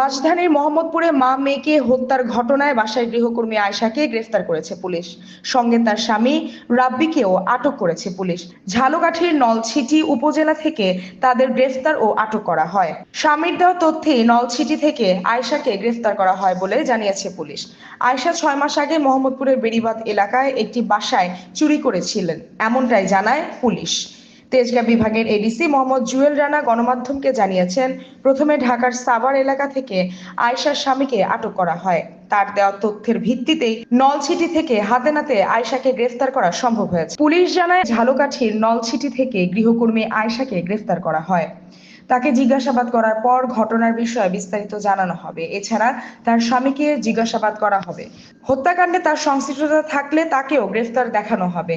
রাজধানীর মোহাম্মদপুরে মা মেয়েকে হত্যার ঘটনায় বাসায় গৃহকর্মী আয়শাকে গ্রেফতার করেছে পুলিশ। সঙ্গে তার স্বামী রাব্বিকেও আটক করেছে পুলিশ। ঝালকাঠির নলছিটি উপজেলা থেকে তাদের গ্রেফতার ও আটক করা হয়। স্বামীর দেওয়া তথ্যে নলছিটি থেকে আয়শাকে গ্রেফতার করা হয় বলে জানিয়েছে পুলিশ। আয়শা ছয় মাস আগে মোহাম্মদপুরের বেড়িবাঁধ এলাকায় একটি বাসায় চুরি করেছিলেন, এমনটাই জানায় পুলিশ। তেজগাঁ বিভাগের এডিসি মোহাম্মদ জুয়েল রানা গণমাধ্যমকে জানিয়েছেন, প্রথমে ঢাকার সাভার এলাকা থেকে আয়শার স্বামীকে আটক করা হয়। তার দেওয়া তথ্যের ভিত্তিতেই নলছিটি থেকে হাতে নাতে আয়শাকে গ্রেফতার করা সম্ভব হয়েছে। পুলিশ জানায়, ঝালকাঠির নলছিটি থেকে গৃহকর্মী আয়শাকে গ্রেফতার করা হয়। তাকে জিজ্ঞাসাবাদ করার পর ঘটনার বিষয়ে বিস্তারিত জানানো হবে। এছাড়া তার স্বামীকে জিজ্ঞাসাবাদ করা হবে। হত্যাকাণ্ডে তার সংশ্লিষ্টতা থাকলে তাকেও গ্রেফতার দেখানো হবে।